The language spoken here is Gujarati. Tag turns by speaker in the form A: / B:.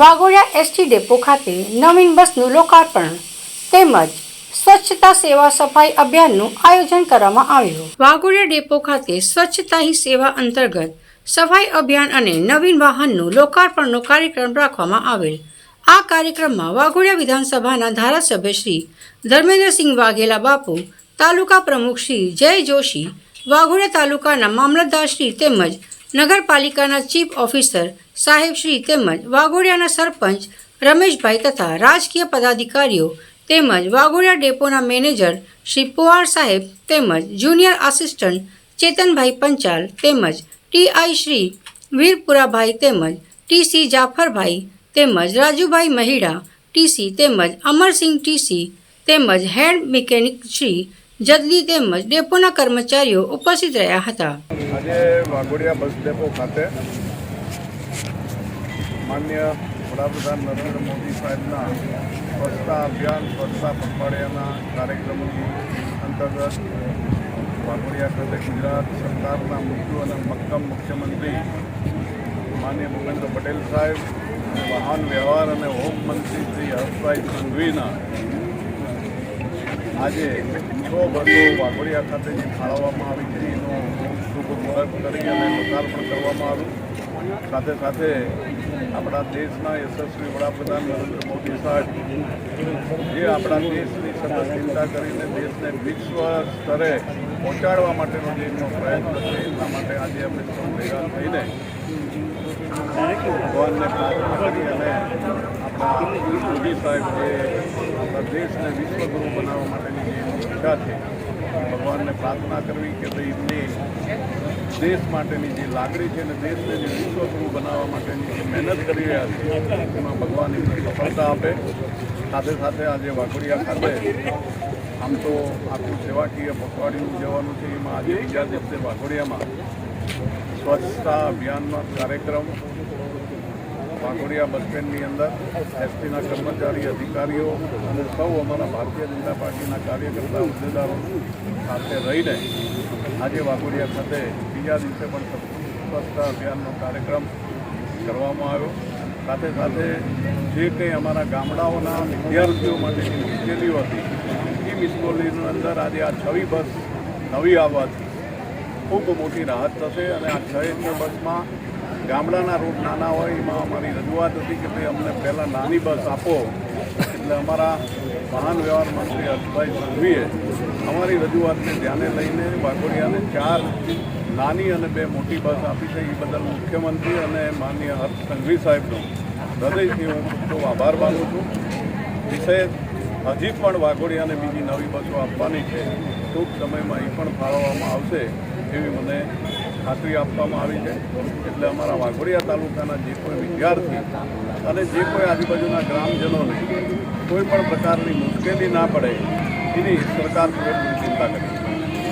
A: વાઘોડિયા એસટી ડેપો ખાતે નવીન બસનું લોકાર્પણ તેમજ સ્વચ્છતા સેવા સફાઈ અભિયાનનું આયોજન કરવામાં આવ્યું. વાઘોડિયા ડેપો ખાતે સ્વચ્છતા હી સેવા અંતર્ગત સફાઈ અભિયાન અને નવીન વાહનનું લોકાર્પણનો કાર્યક્રમ રાખવામાં આવેલ. આ કાર્યક્રમમાં વાઘોડિયા વિધાનસભાના ધારાસભ્ય શ્રી ધર્મેન્દ્રસિંહ વાઘેલા બાપુ, તાલુકા પ્રમુખ શ્રી જય જોશી, વાઘોડિયા તાલુકાના મામલતદાર શ્રી તેમજ નગરપાલિકાના ચીફ ઓફિસર સાહેબ શ્રી તેમજ વાઘોડિયાના સરપંચ રમેશભાઈ તથા રાજકીય પદાધિકારીઓ તેમજ વાઘોડિયા ડેપોના મેનેજર શ્રી પુવાર સાહેબ તેમજ જુનિયર આસિસ્ટન્ટ ચેતનભાઈ પંચાલ તેમજ ટીઆઈ શ્રી વીરપુરાભાઈ તેમજ ટીસી જાફરભાઈ તેમજ રાજુભાઈ મહિડા, ટીસી તેમજ અમરસિંહ ટીસી તેમજ હેડ મિકેનિક શ્રી જદલી તેમજ ડેપોના કર્મચારીઓ ઉપસ્થિત રહ્યા હતા.
B: આજે વાઘોડિયા બસ ડેપો ખાતે માન્ય વડાપ્રધાન નરેન્દ્ર મોદી સાહેબના સ્વચ્છતા અભિયાન, સ્વચ્છતા પખવાડિયાના કાર્યક્રમની અંતર્ગત વાઘોડિયા ખાતે ગુજરાત સરકારના મૃત્યુ અને મક્કમ મુખ્યમંત્રી માન્ય ભૂપેન્દ્ર પટેલ સાહેબ વાહન વ્યવહાર અને હોમ મંત્રી શ્રી હર્ષભાઈ સંઘવીના આજે છો બસો વાઘોડિયા ખાતે જે ફાળવવામાં આવી છે. એનો શુભ મુહૂર્ત કરી અને લોકાર્પણ કરવામાં આવ્યું. સાથે સાથે આપણા દેશના યશસ્વી વડાપ્રધાન નરેન્દ્ર મોદી સાહેબ જે આપણા દેશની સતત ચિંતા કરીને દેશને વિશ્વ સ્તરે પહોંચાડવા માટેનો જે એમનો પ્રયત્ન છે એટલા માટે આજે અમે સૌ ભેગા થઈને ભગવાનને પ્રાર્થના કરી અને મોદી સાહેબ જે બનાવવા માટેની જે ઈચ્છા છે, ભગવાનને પ્રાર્થના કરવી કે ભાઈ એમને દેશ માટેની જે લાગણી છે અને દેશને જે વિશ્વગુરુ બનાવવા માટેની જે મહેનત કરી રહ્યા છે, એમાં ભગવાન એમને સફળતા આપે. સાથે સાથે આજે વાઘોડિયા ખાતે આમ તો આખું સેવાકીય પખવાડિયું ઉજવવાનું છે. એમાં આજે બીજા દિવસે વાઘોડિયામાં સ્વચ્છતા અભિયાનનો કાર્યક્રમ વાઘોડિયા બસ સ્ટેન્ડની અંદર એસટીના કર્મચારી, અધિકારીઓ અને સૌ અમારા ભારતીય જનતા પાર્ટીના કાર્યકર્તા હોદ્દેદારો સાથે રહીને આજે વાઘોડિયા ખાતે બીજા દિવસે પણ સ્વચ્છતા અભિયાનનો કાર્યક્રમ કરવામાં આવ્યો. સાથે સાથે જે કંઈ અમારા ગામડાઓના વિદ્યાર્થીઓ માટેની મુશ્કેલીઓ હતી, એ મુશ્કેલીની અંદર આજે આ છવી બસ નવી આવવાથી ખૂબ મોટી રાહત થશે અને આ છ બસમાં ગામડાના રૂટ નાના હોય, એમાં અમારી રજૂઆત હતી કે ભાઈ અમને પહેલાં નાની બસ આપો. એટલે અમારા વાહન વ્યવહાર મંત્રી હર્ષભાઈ સંઘવીએ અમારી રજૂઆતને ધ્યાને લઈને વાઘોડિયાને ચાર નાની અને બે મોટી બસ આપી છે. એ બદલ મુખ્યમંત્રી અને માનનીય હર્ષ સંઘવી સાહેબનો હૃદયથી હું ખૂબ આભાર માનું છું. વિશે હજી પણ વાઘોડિયાને બીજી નવી બસો આપવાની છે. ટૂંક સમયમાં એ પણ ફાળવવામાં આવશે એવી મને ખાતરી આપવામાં આવી છે. એટલે અમારા વાઘોડિયા તાલુકાના જે કોઈ વિદ્યાર્થી અને જે કોઈ આજુબાજુના ગ્રામજનોને કોઈ પણ પ્રકારની મુશ્કેલી ના પડે, એની સરકાર પૂરેપૂરી ચિંતા કરી છે.